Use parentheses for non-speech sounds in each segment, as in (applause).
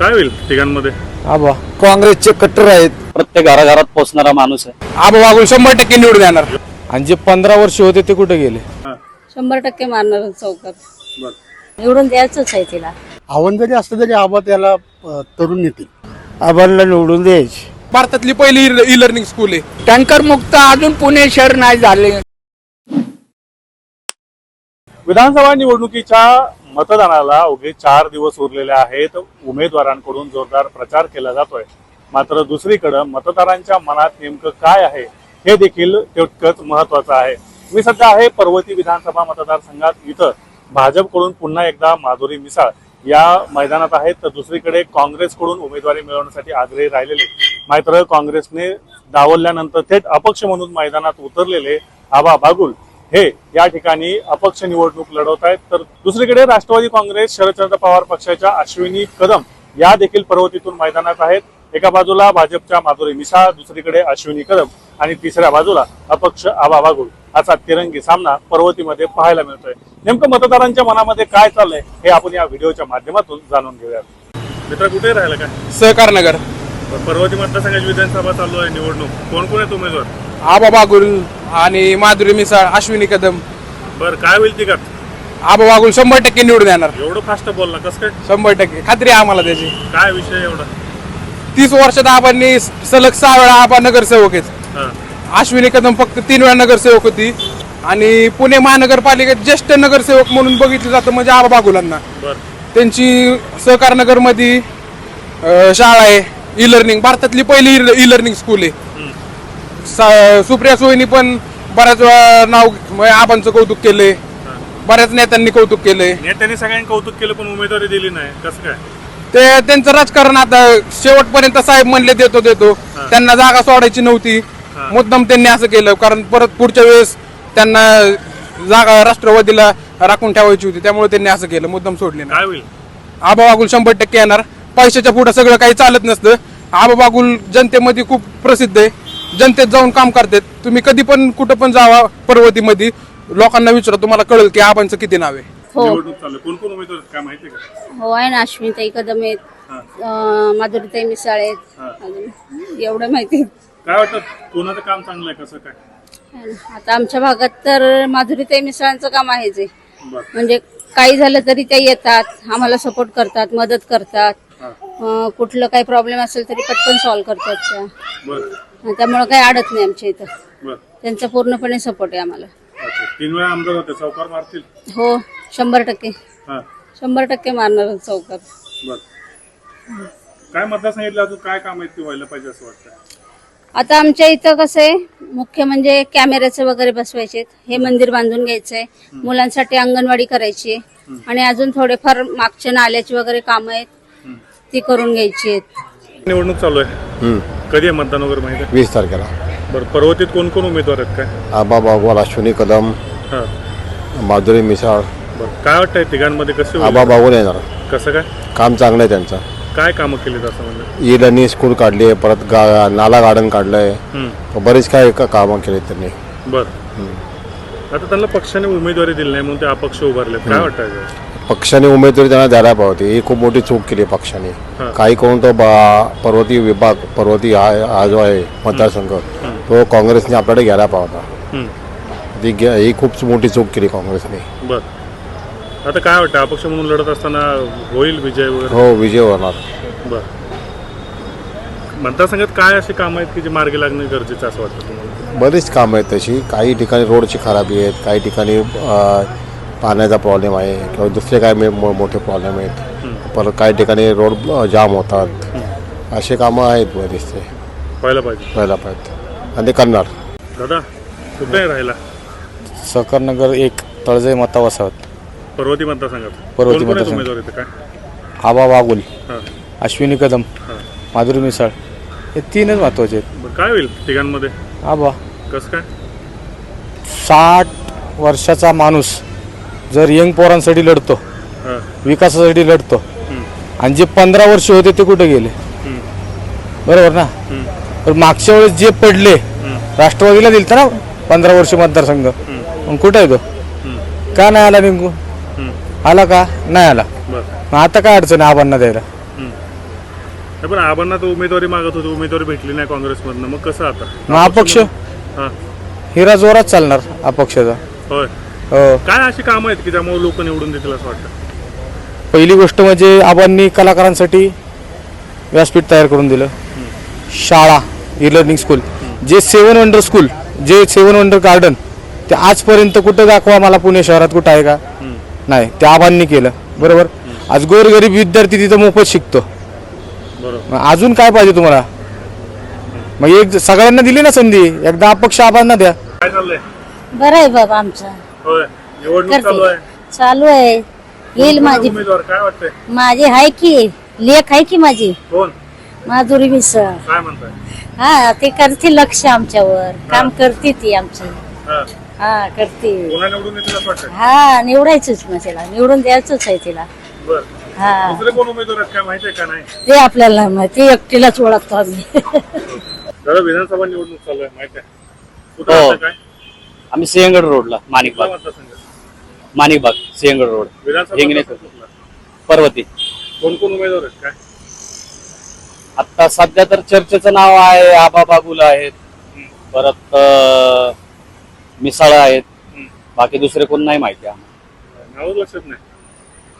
काय होईल तिघांमध्ये? आबा काँग्रेसचे कट्टर आहेत. प्रत्येक घराघरात पोहोचणारा माणूस आहे. आबा वागून शंभर टक्के निवडून येणार. आणि जे पंधरा वर्ष होते ते कुठे गेले? शंभर टक्के मारणार चौकात. बर. निवडून द्यायचंच आहे तिला. आव्हान जरी असलं तरी आबा त्याला अ, तरुण येतील आबांना निवडून द्यायचे. भारतातली पहिली ई लर्निंग स्कूल आहे. टँकर मुक्त अजून पुणे शहर नाही झाले. विधानसभा निवडणुकीच्या मतदानाला अवघे चार दिवस उरलेले आहेत. उमेदवारांकडून जोरदार प्रचार केला जातोय. मात्र दुसरीकडे मतदारांच्या मनात नेमकं काय आहे हे देखील तितकंच महत्वाचं आहे. मी सध्या आहे पर्वती विधानसभा मतदारसंघात इथं. भाजपकडून पुन्हा एकदा माधुरी मिसाळ. या मैदानात आहेत तर दुसरीकडे काँग्रेसकडून उमेदवारी मिळवण्यासाठी आग्रही राहिलेले. मात्र काँग्रेसने डावलल्यानंतर थेट अपक्ष म्हणून मैदानात उतरलेले आबा बागुल हे या ठिकाणी अपक्ष निवडणूक लढवत आहेत. तर दुसरीकडे राष्ट्रवादी काँग्रेस शरदचंद्र पवार पक्षाच्या अश्विनी कदम या देखील पर्वतीतून मैदानात आहेत. एका बाजूला भाजपच्या माधुरी मिसाळ दुसरीकडे अश्विनी कदम आणि तिसऱ्या बाजूला अपक्ष आबा बागुल. असा तिरंगी सामना पर्वतीमध्ये पाहायला मिळतोय. नेमकं मतदारांच्या मनामध्ये काय चाललंय हे आपण या व्हिडिओच्या माध्यमातून जाणून घेऊयात. मित्र कुठे राहिलं काय? सहकार नगर पर्वती मतदारसंघाची विधानसभा चालू आहे निवडणूक. कोण कोण आहेत उमेदवार? आबा बागुल आणि माधुरी मिसाळ अश्विनी कदम. बरं काय होईल तिघात आबा बागुल शंभर टक्के निवडून येणार. एवढं फास्ट बोलला कसं काय? शंभर टक्के. खात्री आहे आम्हाला त्याची. काय विषय एवढा? तीस वर्षात आबांनी सलग सहा वेळा आबा नगरसेवक आहेत. हा. अश्विनी कदम फक्त तीन वेळा नगरसेवक होती. आणि पुणे महानगरपालिकेत ज्येष्ठ नगरसेवक म्हणून बघितलं जातं म्हणजे आबा बागुलांना बर. त्यांची सहकार नगरमध्ये अं, शाळा आहे ई लर्निंग भारतातली पहिली ई लर्निंग स्कूल आहे. सुप्रिया सोयनी पण बऱ्याच वेळा नाव म्हणजे आबांचं कौतुक केलंय. बऱ्याच नेत्यांनी कौतुक केलंय. नेत्यांनी सगळ्यांनी कौतुक केलं पण उमेदवारी दिली नाही. कसं काय? ते त्यांचं राजकारण आता शेवटपर्यंत साहेब म्हणले देतो देतो. त्यांना जागा सोडायची नव्हती. मुद्दाम त्यांनी असं केलं कारण परत पुढच्या वेळेस त्यांना जागा राष्ट्रवादीला राखून ठेवायची होती. त्यामुळे त्यांनी असं केलं मुद्दाम सोडले नाही. आबा बागुल शंभर टक्के येणार. पैशाच्या पुढे सगळं काही चालत नसतं. आबा बागुल जनतेमध्ये खूप प्रसिद्ध आहे. जनतेत जाऊन काम करतात तुम्ही कधी पण कुठं पण जावा पर्वतीमध्ये. लोकांना विचारा तुम्हाला कळेल की आबांचं किती नाव आहे. हो. निवडणूक चालू आहे. कोण कोण उमेदवार आहेत? काय माहिती का? हो आहे ना अश्विनीताई कदम आहेत हा. अं, माधुरीताई मिसाळ आहेत हा. अजून एवढं माहिती काय वाटतं? कोणाचं काम चांगलं आहे? कसं काय? आहे ना. आता आमच्या भागात तर माधुरीताई मिसाळांचं काम आहेच आहे. बर. म्हणजे काही झालं तरी त्या येतात आम्हाला सपोर्ट करतात मदत करतात. हा. अं, कुठलं काही प्रॉब्लेम असेल तरी पटकन सॉल्व्ह करतात त्या. बर. आणि त्यामुळे काही अडत नाही आमच्या इथं. बर. त्यांचा पूर्णपणे सपोर्ट आहे आम्हाला. अच्छा. तीन वेळा आमदार होते चौकार मारतील? हो शंभर टक्के. हा. शंभर टक्के मारणार चौकात बर. काय मतदार सांगितलं अजून? काय काम आहेत ते व्हायला पाहिजे असं वाटतं आता आमच्या इथं कसं आहे मुख्य म्हणजे कॅमेऱ्याचे वगैरे बसवायचे हे मंदिर बांधून घ्यायचंय. मुलांसाठी अंगणवाडी करायची आहे. आणि अजून थोडेफार मागच्या नाल्याची वगैरे कामं आहेत ती करून घ्यायची आहेत. निवडणूक चालू आहे. कधी आहे मतदान वगैरे माहिती आहे? वीस तारखेला. बरं पर्वतीत कोण कोण उमेदवार आहेत काय? आबा बागवाल अश्विनी कदम हा. माधुरी मिसाळ. बरं काय वाटतंय तिघांमध्ये कसे होईल? आबा बागुल येणार. कसं काय? काम चांगलं आहे त्यांचं. काय कामं केलीत असं म्हणजे ई लर्निंग स्कूल काढली आहे परत गा नाला गार्डन काढलंय. हम्म. बरीच काय का- कामं केली त्यांनी. बर. आता त्यांना पक्षाने उमेदवारी दिली नाही म्हणून ते अपक्ष उभारले काय वाटतं? पक्षाने उमेदवारी त्यांना द्यायला पाहिजे ही खूप मोठी चूक केली पक्षाने. काही करून तो बा पर्वती विभाग पर्वती हा जो आहे मतदारसंघ. तो काँग्रेसने आपल्याकडे घ्यायला पाहिजे होता हम्म. ती ही खूप मोठी चूक केली काँग्रेसने. आता काय वाटतं? अपक्ष म्हणून लढत असताना होईल विजय हो विजय होणार. बर. मतदारसंघात काय अशी कामं आहेत की जे मार्गी लागणे गरजेचं असं वाटतं तुम्हाला? बरीच कामं आहेत तशी. काही ठिकाणी रोडची खराबी आहेत काही ठिकाणी पाण्याचा प्रॉब्लेम आहे किंवा दुसरे काय मे- मोठे प्रॉब्लेम आहेत. परत काही ठिकाणी रोड जाम होतात. असे कामं आहेत बरेचसे. व्हायला पाहिजे. व्हायला पाहिजेत. आणि ते करणार. दादा कुठे राहिला सहकार नगर एक तळजाई मता वसाहत पर्वती मतदारसंघात. पर्वती कोण कोण आहेत मतदारसंघ. उमेदवार इथे? काय? आबा बागुल हां. अश्विनी कदम हां. माधुरी मिसाळ. हे तीनच महत्त्वाचे आहेत. बरं काय होईल तिघांमध्ये? आबा. कसं काय? साठ वर्षाचा माणूस जर यंग पोरांसाठी लढतो विकासासाठी लढतो. आणि जे पंधरा वर्ष होते ते कुठे गेले. बरोबर ना. तर मागच्या वेळेस जे पडले राष्ट्रवादीला दिलता ना पंधरा वर्ष मतदारसंघ. मग कुठे आहे तो. का नाही आला हम्म. आला का? नाही आला. मग आता काय अडचण आहे आबांना द्यायला? पण आबांना उमेदवारी मागत होती उमेदवारी भेटली नाही काँग्रेसमधनं. मग कसं आता? मग अपक्ष? हिरा जोरात चालणार अपक्षाचा. होय. हो. काय अशी कामं आहेत की त्यामुळे लोक निवडून देतील असं वाटतं? पहिली गोष्ट म्हणजे आबांनी कलाकारांसाठी व्यासपीठ तयार करून दिलं. शाळा E learning school J seven wonder school J seven wonder garden ते आजपर्यंत कुठं दाखवा मला पुणे शहरात कुठं आहे का? नाही ते आबांनी केलं. बरोबर? आज गोरगरीब विद्यार्थी तिथं मोफत शिकतो. बरोबर. मग अजून काय पाहिजे तुम्हाला? मग एक सगळ्यांना दिली ना संधी एकदा अपक्ष आबांना द्या. काय चाललंय? बरं आहे बाबा आमचं. होय. निवडणूक चालू आहे. चालू आहे. येईल कोण माझी. उमेदवार? काय वाटतंय? माझी आहे की लेख आहे की माझी? कोण? माधुरी मिसळ. काय म्हणताय? हा ते करते लक्ष आमच्यावर. काम करते ती आमची. हा. हा करते. कोणा निवडून येतील असं वाटतंय? हा निवडायचंच ना तिला. निवडून द्यायचंच आहे तिला. बर. हा. दुसरे कोण उमेदवार आहेत काय माहिती आहे का नाही? ते आपल्याला माहिती. एकटीलाच ओळखतो आम्ही (laughs) दादा विधानसभा निवडणूक चालू आहे माहिती आहे. कुठं हो. राहता काय? आम्ही सिंहगड रोडला माणिकबाग. माणिकबाग सिंहगड रोड. हिंगणे. पर्वती. कोण कोण उमेदवार आहेत? काय? आता सध्या तर चर्चेचं नाव आहे आबा बाबुल आहेत. परत मिसाळ आहेत. बाकी दुसरे कोण नाही माहिती आम्हाला. नावच लक्षात नाही.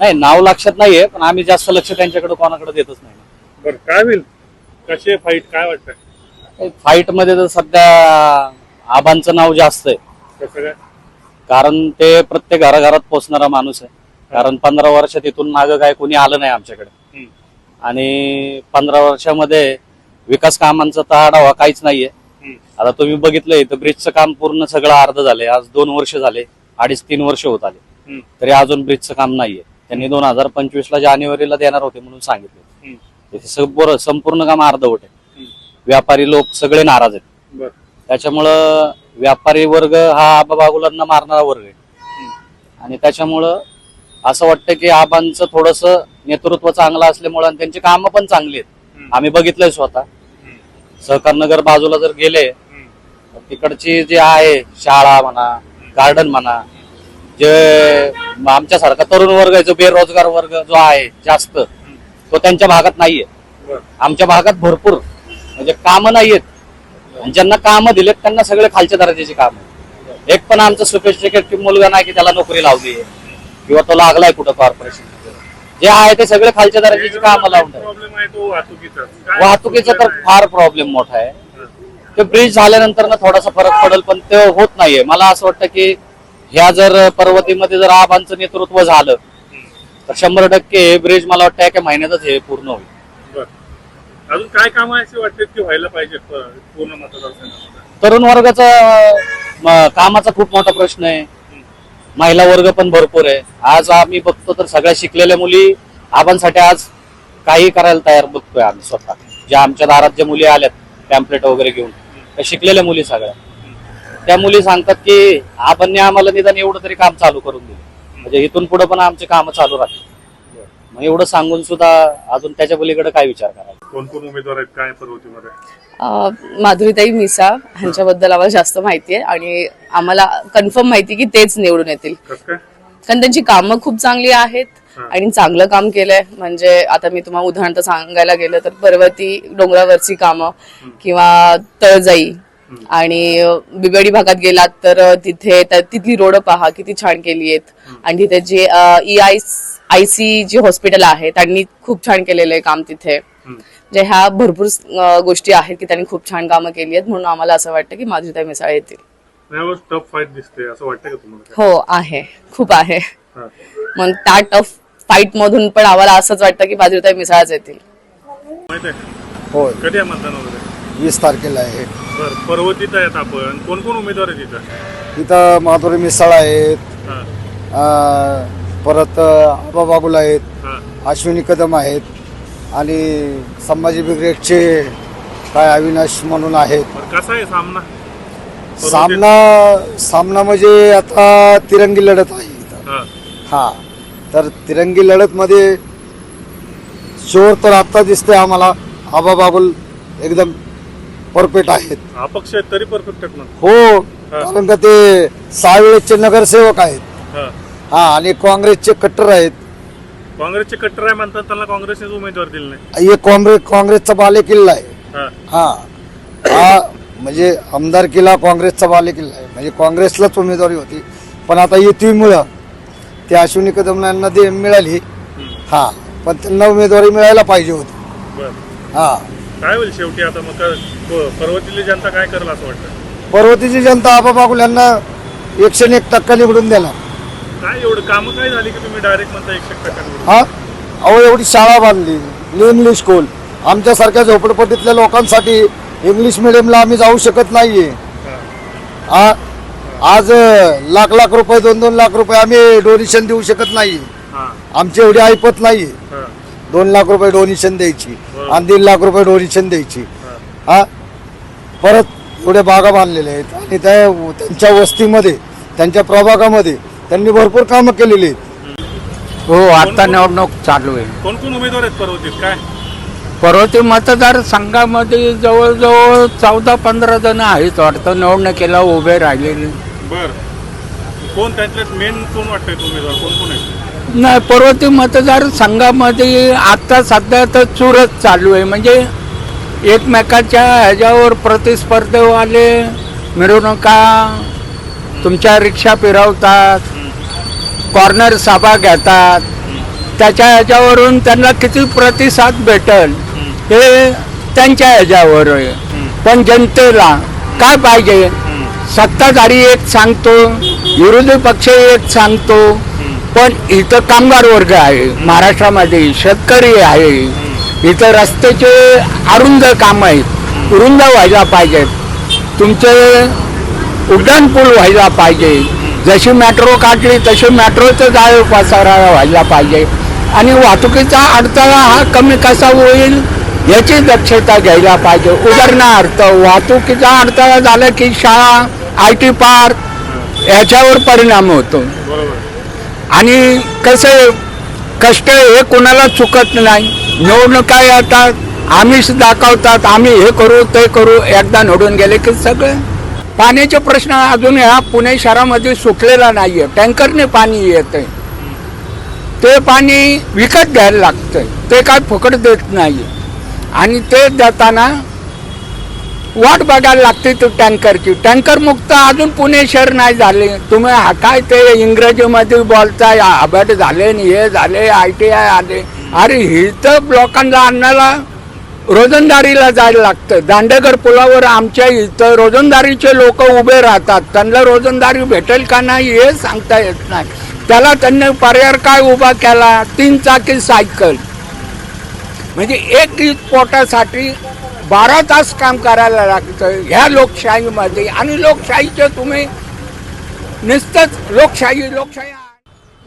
नाही नाव लक्षात नाहीये पण आम्ही जास्त लक्ष त्यांच्याकडे कोणाकडे देतच नाही. बरं काय होईल? कशी फाईट काय वाटतंय? फाईटमध्ये तर सध्या आबांचं नाव जास्त आहे. कसं काय कारण ते प्रत्येक घराघरात पोचणारा माणूस आहे. कारण पंधरा वर्षात इथून मागं काय कोणी आलं नाही आमच्याकडे. आणि पंधरा वर्षामध्ये विकास कामांचा तर आढावा काहीच नाहीये. आता तुम्ही बघितलंय तर ब्रिजचं काम पूर्ण सगळं अर्ध झालंय आज दोन वर्ष झाले अडीच तीन वर्ष होत आले. तरी अजून ब्रिजचं काम नाहीये. त्यांनी दोन हजार पंचवीस ला जानेवारीला देणार होते म्हणून सांगितले. संपूर्ण काम अर्धवट आहे. व्यापारी लोक सगळे नाराज आहेत. त्याच्यामुळं व्यापारी वर्ग हा आबा बागुलांना मारणारा वर्ग आहे. आणि त्याच्यामुळं असं वाटतं की आबांचं थोडस नेतृत्व चांगलं असल्यामुळं आणि त्यांची कामं पण चांगली आहेत. आम्ही बघितलंय स्वतः. सहकार नगर बाजूला जर गेले तर तिकडची जी आहे शाळा म्हणा गार्डन म्हणा जे आमच्यासारखा तरुण वर्ग आहे जो बेरोजगार वर्ग जो आहे जास्त तो त्यांच्या भागात नाहीये. आमच्या भागात भरपूर म्हणजे कामं नाहीयेत. आणि ज्यांना कामं दिलेत त्यांना सगळे खालच्या दर्जाची कामं एक पण आमचा सोफिस्टिकेटेड मुलगा नाही की त्याला नोकरी लावली आहे. किंवा तो लागलाय कुठं कॉर्पोरेशन जे आहे ते सगळे खालच्या दर्जाची कामं लावून वाहतुकीचा. तर? फार प्रॉब्लेम मोठा आहे. ते ब्रिज झाल्यानंतर ना थोडासा फरक पडेल पण ते होत नाहीये. मला असं वाटतं की ह्या जर पर्वतीमध्ये जर आबांचं नेतृत्व झालं तर शंभर टक्के हे ब्रिज मला वाटतं एका महिन्यातच हे पूर्ण होईल. अजून काय काम असे वाटते की व्हायला पाहिजे पूर्ण मतदारसंघामध्ये? तरुण वर्गाचा म, कामाचा खूप मोठा प्रश्न आहे. महिला वर्ग पण भरपूर आहे. आज आम्ही बघतो तर सगळ्या शिकलेल्या मुली आबांसाठी आज काही करायला तयार बघतोय आम्ही स्वतः. ज्या आमच्या दारात ज्या मुली आल्यात पॅम्पलेट वगैरे घेऊन. त्या शिकलेल्या मुली सगळ्या. त्या मुली सांगतात की आबांनी आम्हाला निदान एवढं तरी काम चालू करून दिलं. म्हणजे इथून पुढे पण आमचे काम चालू राहतील. मग एवढं सांगून सुद्धा अजून त्याच्या पलीकडे काय विचार करायला कोण कोण उमेदवार आहेत? काय पर्वतीमध्ये? माधुरीताई मिसा ह्यांच्याबद्दल आम्हाला जास्त माहिती आहे. आणि आम्हाला कन्फर्म माहिती की तेच निवडून येतील. कसं काय? कारण त्यांची कामं खूप चांगली आहेत आणि चांगलं काम केलंय. म्हणजे आता मी तुम्हाला उदाहरण सांगायला गेलं तर पर्वती डोंगरावरची कामं किंवा तळजाई आणि बिबेडी भागात गेलात तर तिथे त्या- तिथली रोड पहा किती छान केली आहेत. आणि तिथे जे E I I C J hospital आहे त्यांनी खूप छान केलेलं आहे काम तिथे. जे ह्या भरपूर गोष्टी आहेत की त्यांनी खूप छान कामं केली आहेत म्हणून आम्हाला असं वाटतं की माधुरीताई मिसाळ येतील. यावर टफ फाईट दिसते असं वाटतं का तुम्हाला? काय? हो आहे. खूप आहे. हा. मग त्या टफ फाईट मधून पण आम्हाला असंच वाटतं की माधुरीताई मिसाळच येतील. होय. कधी मतदान वगैरे? वीस तारखेला आहे. बरं पर्वतीत आहेत आपण. कोण कोण उमेदवार आहेत इथं? इथं माधुरी मिसळ आहेत. हा. परत आबा बागुल आहेत अश्विनी कदम आहेत आणि संभाजी ब्रिगेडचे काय अविनाश म्हणून आहेत. कसा आहे सामना? सामना सामना म्हणजे आता तिरंगी लढत आहे इथं. हा. हा. तर तिरंगी लढतमध्ये शोर तर आत्ता दिसते आम्हाला. आबा बागुल एकदम परफेक्ट आहेत. अपक्ष आहेत तरी परफेक्ट हो. कारण का ते सहा वेळेसचे नगरसेवक आहेत. हा आणि काँग्रेसचे कट्टर आहेत. काँग्रेसचे कट्टर आहे म्हणतात त्यांना काँग्रेसनेच उमेदवार दिले नाही. हे काँग्रेस काँग्रेसचा बालेकिल्ला आहे. हा. हा. हा म्हणजे आमदारकीला काँग्रेसचा बालेकिल्ला आहे. म्हणजे काँग्रेसलाच उमेदवारी होती. पण आता युतीमुळं ते अश्विनी कदम यांना दे मिळाली. हा पण त्यांना उमेदवारी मिळायला पाहिजे होती. बर. हा. काय होईल शेवटी आता मग? क- प- पर्वतीतली जनता काय करेल असं वाटतं? पर्वतीची जनता आबा बागुल यांना एकशे एक टक्का निवडून देणार. काय एवढं कामं काय झाली की तुम्ही डायरेक्ट म्हणता एकशे टक्का? हा? अहो एवढी शाळा बांधली. इंग्लिश स्कूल आमच्यासारख्या झोपडपट्टीतल्या लोकांसाठी इंग्लिश मिडियमला आम्ही जाऊ शकत नाहीये. हा? आज अं, लाख लाख रुपये दोन दोन लाख रुपये आम्ही डोनेशन देऊ शकत नाही हा. आमची एवढी ऐपत नाहीये. हा. दोन लाख रुपये डोनेशन द्यायची आणि दीड लाख रुपये डोनेशन द्यायची. हा. परत एवढ्या बागा बांधलेल्या आहेत. आणि त्या त्यांच्या वस्तीमध्ये त्यांच्या प्रभागामध्ये त्यांनी भरपूर कामं केलेली आहेत. हो आता निवडणूक चालू आहे. कोण कोण उमेदवार आहेत पर्वतीत? काय? पर्वती मतदारसंघामध्ये जवळजवळ चौदा पंधरा जण आहेत वाटतं. निवडणुकीला उभे राहिलेले. बर. कोण त्यातल्यात मेन कोण वाटतंय उमेदवार? कोण कोण आहे नाही पर्वती मतदारसंघामध्ये आता सध्या तर चुरत चालू आहे. म्हणजे एकमेकाच्या ह्याच्यावर प्रतिस्पर्धेवाले मिरवणुका तुमच्या रिक्षा फिरवतात कॉर्नर सभा घेतात. त्याच्या ह्याच्यावरून त्यांना किती प्रतिसाद भेटल हे त्यांच्या ह्याच्यावर. आहे पण जनतेला काय पाहिजे? सत्ताधारी एक सांगतो विरोधी पक्ष एक सांगतो पण इथं कामगार वर्ग आहे महाराष्ट्रामध्ये शेतकरी आहे. इथं रस्त्याचे अरुंद काम आहेत रुंद व्हायला पाहिजेत. तुमचे उड्डाणपूल व्हायला पाहिजे. जशी मेट्रो काढली तशी मेट्रोचं जाळ पसारा व्हायला पाहिजे. आणि वाहतुकीचा अडथळा हा कमी कसा होईल याची दक्षता घ्यायला पाहिजे. उदाहरणार्थ वाहतुकीचा अडथळा झाला की शाळा आय टी पार्क याच्यावर परिणाम होतो. आणि कसं कष्ट हे कोणाला चुकत नाही. निवडणुका येतात आम्हीच दाखवतात आम्ही हे करू ते करू एकदा निवडून गेले की सगळं पाण्याचे प्रश्न अजून ह्या पुणे शहरामध्ये सुटलेला आहे टँकरने पाणी येतंय. ते पाणी विकत घ्यायला लागतंय. ते काय फुकट देत नाही आणि ते देताना वाट बघायला लागते तो टँकरची. टँकर मुक्त अजून पुणे शहर नाही झाले. तुम्ही हा काय ते इंग्रजीमध्ये बोलताय आबट झाले आणि हे झाले आय टी आय आले. अरे इथं लोकांना अन्नाला रोजंदारीला जायला लागतं. दांडेकर पुलावर आमच्या इथं रोजंदारीचे लोक उभे राहतात. त्यांना रोजंदारी भेटेल का नाही हे सांगता येत नाही. त्याला त्यांनी पर्याय काय उभा केला? तीन चाकी सायकल. म्हणजे एक पोटासाठी बारा तास काम करायला लागतं ह्या लोकशाहीमध्ये. आणि लोकशाहीचे तुम्ही नुसतंच लोकशाही लोकशाही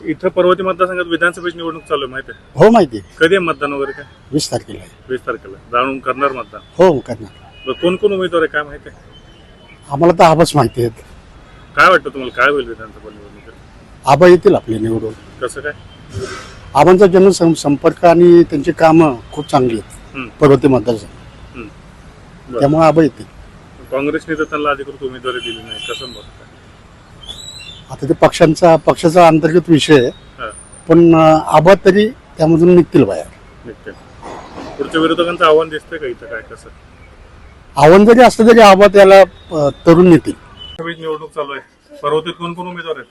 इथं पर्वती मतदारसंघात विधानसभेची निवडणूक चालू आहे माहिती आहे? हो माहिती आहे. कधी आहे मतदान वगैरे काय? वीस तारखेला आहे. वीस तारखेला. जाणून करणार मतदान. हो करणार. बरं, कोण कोण उमेदवार आहे काय माहिती आहे? आम्हाला तर आबाच माहिती आहेत. काय वाटतं तुम्हाला काय होईल विधानसभा निवडणुकीत? आबा येतील आपले निवडून. कसं काय? आबांचा जनसंपर्क आणि त्यांची कामं खूप चांगली आहेत. पर्वती मतदारसंघ. बरं. त्यामुळे आबा येतील. काँग्रेसने तर त्यांना अधिकृत उमेदवारी दिली नाही कसं बघताय आता ते पक्षांचा पक्षाचा अंतर्गत विषय आहे. पण अं, आबा तरी त्यामधून निघतील बाहेर. निघते पुढच्या विरोधकांचं आव्हान दिसतंय का इथं काय कसं? आव्हान जरी असलं तरी आबा त्याला अं, तरुण नेतील. निवडणूक चालू आहे. पर्वतीत कोण कोण उमेदवार आहेत?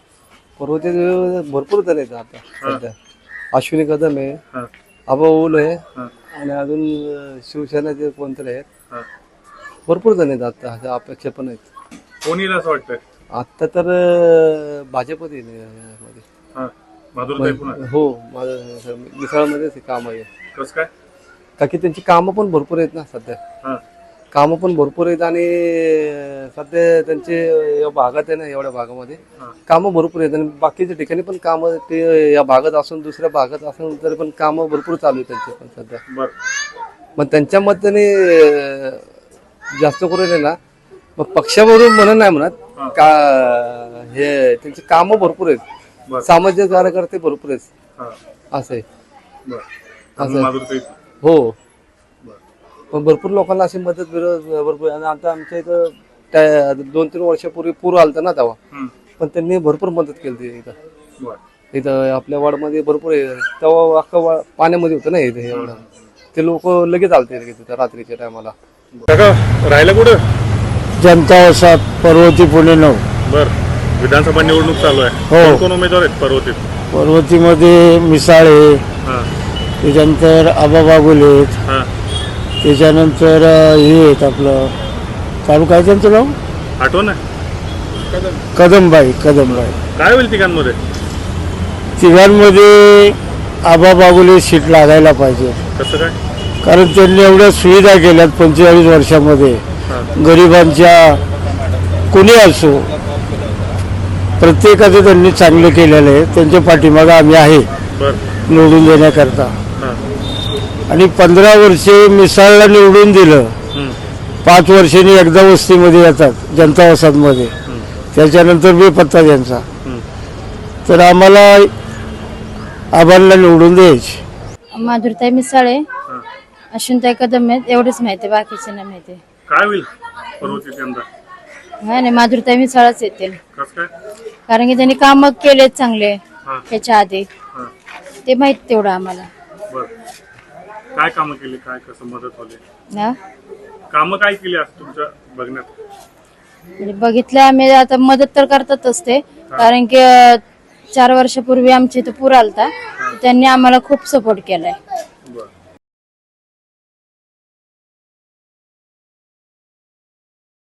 पर्वतीत भरपूर जण आहेत आता सध्या. अश्विनी कदम आहे. हा. आबा ओल आहे. हा. आणि अजून शिवसेनेचे कोणतरी आहेत. हा. भरपूर जण आहेत आता अपेक्षा पण आहेत. कोण असं वाटतंय? आता तर येईल यामध्ये. हा माधुरताई पुन्हा. हो माझं मिसळमध्येच हे काम आहे. कसं काय? का की त्यांची कामं पण भरपूर आहेत ना सध्या. हा. कामं पण भरपूर आहेत आणि सध्या त्यांचे या भागात आहे ना एवढ्या भागामध्ये. हा. कामं भरपूर आहेत आणि बाकीच्या ठिकाणी पण कामं ते या भागात असून दुसऱ्या भागात असून तरी पण कामं भरपूर चालू आहेत त्यांचे पण सध्या. बर. मग त्यांच्या मताने अं, जास्त करून आहे ना मग पक्षावरून म्हणत नाही म्हणत का हे त्यांची कामं भरपूर. आहेत. सामाजिक कार्यकर्ते भरपूर आहेत. असं आहे. असं आहे. हो. पण भरपूर लोकांना अशी मदत भरपूर आणि आता आमच्या इथं त्या दोन तीन वर्षापूर्वी पूर आलता ना तेव्हा. पण त्यांनी भरपूर मदत केली इथं. बर. इथं आपल्या वाडमध्ये भरपूर आहे. तेव्हा अख्खं वा- पाण्यामध्ये होतं ना इथे एवढं. ते लोक लगेच आलते तिथं रात्रीच्या टायमाला. काका राहिला कुठं? जनता वसाहत पर्वती पुणे नऊ. बर. विधानसभा निवडणूक चालू आहे. हो. कोण कोण उमेदवार आहेत पर्वतीत? पर्वतीमध्ये मिसाळे हा. त्याच्यानंतर आबा बागुले आहेत. हा. त्याच्यानंतर अ, हे आहेत आपलं चालू काय त्यांचं नाव? आठवण आहे? कदमबाई कदमबाई. काय होईल तिघांमध्ये? तिघांमध्ये आबा बागुले सीट लागायला पाहिजे. कसं काय? कारण त्यांनी एवढ्या सुविधा केल्यात पंचेचाळीस वर्षामध्ये. गरिबांच्या कुणी असो प्रत्येकाचं त्यांनी चांगलं केलेलं आहे. त्यांच्या पाठीमागं आम्ही आहे. निवडून देण्याकरता. आणि पंधरा वर्षे मिसाळला निवडून दिलं. पाच वर्षांनी एकदा वस्तीमध्ये येतात जनता वसाहतमध्ये. त्याच्यानंतर बेपत्ता त्यांचा. तर आम्हाला आबांना निवडून द्यायचे. माधुरताई मिसाळे अश्विनताई कदम आहेत एवढंच माहिती बाकीचे नाही माहिती काय होईल पर्वतीत यंदा? हा नाही माधुरताई मिसाळच येतील कसं काय? कारण की त्यांनी काम केलेत चांगले हा. त्याच्या आधी. हा. ते माहीत तेवढं आम्हाला. बर. काय कामं केली? काय कसं मदत हा कामं काय केली आज तुमच्या बघण्यात? म्हणजे बघितलं आम्ही आता मदत तर करतातच ते कारण की अं, चार वर्षापूर्वी आमच्या इथं पूर आलता. त्यांनी आम्हाला खूप सपोर्ट केलाय.